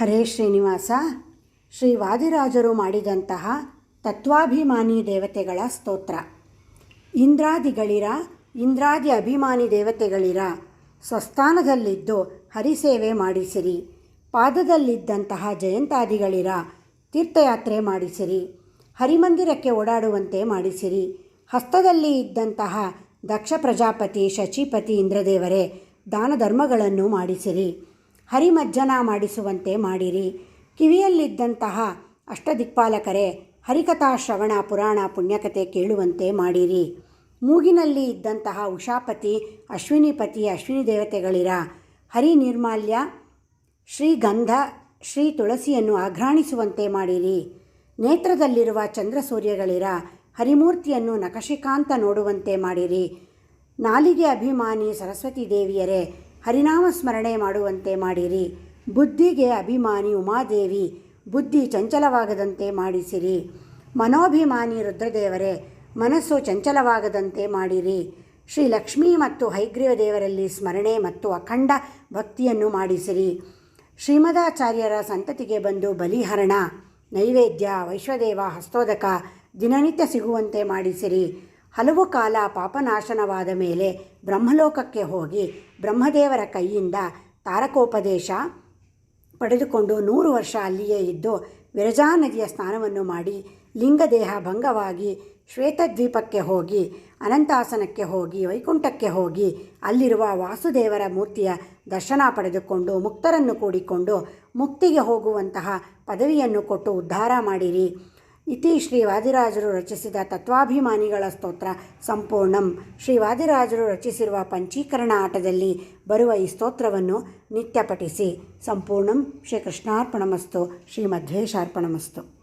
ಹರೇ ಶ್ರೀನಿವಾಸ. ಶ್ರೀ ವಾದಿರಾಜರು ಮಾಡಿದಂತಹ ತತ್ವಾಭಿಮಾನಿ ದೇವತೆಗಳ ಸ್ತೋತ್ರ. ಇಂದ್ರಾದಿಗಳಿರ, ಇಂದ್ರಾದಿ ಅಭಿಮಾನಿ ದೇವತೆಗಳಿರ ಸ್ವಸ್ಥಾನದಲ್ಲಿದ್ದು ಹರಿಸೇವೆ ಮಾಡಿಸಿರಿ. ಪಾದದಲ್ಲಿದ್ದಂತಹ ಜಯಂತಾದಿಗಳಿರ ತೀರ್ಥಯಾತ್ರೆ ಮಾಡಿಸಿರಿ. ಹರಿಮಂದಿರಕ್ಕೆ ಓಡಾಡುವಂತೆ ಮಾಡಿಸಿರಿ. ಹಸ್ತದಲ್ಲಿ ಇದ್ದಂತಹ ದಕ್ಷ ಪ್ರಜಾಪತಿ ಶಚಿಪತಿ, ಇಂದ್ರದೇವರೇ ದಾನ ಧರ್ಮಗಳನ್ನು ಮಾಡಿಸಿರಿ. ಹರಿಮಜ್ಜನ ಮಾಡಿಸುವಂತೆ ಮಾಡಿರಿ. ಕಿವಿಯಲ್ಲಿದ್ದಂತಹ ಅಷ್ಟದಿಕ್ಪಾಲಕರೇ, ಹರಿಕಥಾ ಶ್ರವಣ ಪುರಾಣ ಪುಣ್ಯಕತೆ ಕೇಳುವಂತೆ ಮಾಡಿರಿ. ಮೂಗಿನಲ್ಲಿ ಇದ್ದಂತಹ ಉಷಾಪತಿ ಅಶ್ವಿನಿಪತಿ ಅಶ್ವಿನಿ ದೇವತೆಗಳಿರ ಹರಿ ನಿರ್ಮಾಲ್ಯ ಶ್ರೀಗಂಧ, ಶ್ರೀ ತುಳಸಿಯನ್ನು ಆಘ್ರಾಣಿಸುವಂತೆ ಮಾಡಿರಿ. ನೇತ್ರದಲ್ಲಿರುವ ಚಂದ್ರಸೂರ್ಯಗಳಿರ ಹರಿಮೂರ್ತಿಯನ್ನು ನಕಶಿಕಾಂತ ನೋಡುವಂತೆ ಮಾಡಿರಿ. ನಾಲಿಗೆ ಅಭಿಮಾನಿ ಸರಸ್ವತಿ ದೇವಿಯರೇ ಹರಿನಾಮ ಸ್ಮರಣೆ ಮಾಡುವಂತೆ ಮಾಡಿರಿ. ಬುದ್ಧಿಗೆ ಅಭಿಮಾನಿ ಉಮಾದೇವಿ, ಬುದ್ಧಿ ಚಂಚಲವಾಗದಂತೆ ಮಾಡಿಸಿರಿ. ಮನೋಭಿಮಾನಿ ರುದ್ರದೇವರೇ, ಮನಸ್ಸು ಚಂಚಲವಾಗದಂತೆ ಮಾಡಿರಿ. ಶ್ರೀ ಲಕ್ಷ್ಮೀ ಮತ್ತು ಹೈಗ್ರೀವ ದೇವರಲ್ಲಿ ಸ್ಮರಣೆ ಮತ್ತು ಅಖಂಡ ಭಕ್ತಿಯನ್ನು ಮಾಡಿಸಿರಿ. ಶ್ರೀಮದಾಚಾರ್ಯರ ಸಂತತಿಗೆ ಬಂದು ಬಲಿಹರಣ, ನೈವೇದ್ಯ, ವೈಶ್ವದೇವ ಹಸ್ತೋದಕ ದಿನನಿತ್ಯ ಸಿಗುವಂತೆ ಮಾಡಿಸಿರಿ. ಹಲವು ಕಾಲ ಪಾಪನಾಶನವಾದ ಮೇಲೆ ಬ್ರಹ್ಮಲೋಕಕ್ಕೆ ಹೋಗಿ ಬ್ರಹ್ಮದೇವರ ಕೈಯಿಂದ ತಾರಕೋಪದೇಶ ಪಡೆದುಕೊಂಡು ನೂರು ವರ್ಷ ಅಲ್ಲಿಯೇ ಇದ್ದು ವಿರಜಾ ನದಿಯ ಸ್ನಾನವನ್ನು ಮಾಡಿ ಲಿಂಗದೇಹ ಭಂಗವಾಗಿ ಶ್ವೇತದ್ವೀಪಕ್ಕೆ ಹೋಗಿ, ಅನಂತಾಸನಕ್ಕೆ ಹೋಗಿ, ವೈಕುಂಠಕ್ಕೆ ಹೋಗಿ ಅಲ್ಲಿರುವ ವಾಸುದೇವರ ಮೂರ್ತಿಯ ದರ್ಶನ ಪಡೆದುಕೊಂಡು ಮುಕ್ತರನ್ನು ಕೂಡಿಕೊಂಡು ಮುಕ್ತಿಗೆ ಹೋಗುವಂತಹ ಪದವಿಯನ್ನು ಕೊಟ್ಟು ಉದ್ಧಾರ ಮಾಡಿರಿ. ಇತಿ ಶ್ರೀ ವಾದಿರಾಜರು ರಚಿಸಿದ ತತ್ವಾಭಿಮಾನಿಗಳ ಸ್ತೋತ್ರ ಸಂಪೂರ್ಣಂ. ಶ್ರೀ ವಾದಿರಾಜರು ರಚಿಸಿರುವ ಪಂಚೀಕರಣ ಆಟದಲ್ಲಿ ಬರುವ ಈ ಸ್ತೋತ್ರವನ್ನು ನಿತ್ಯ ಪಠಿಸಿ ಸಂಪೂರ್ಣಂ ಶ್ರೀ ಕೃಷ್ಣಾರ್ಪಣಮಸ್ತು ಶ್ರೀ ಮಧ್ವೇಶಾರ್ಪಣಮಸ್ತು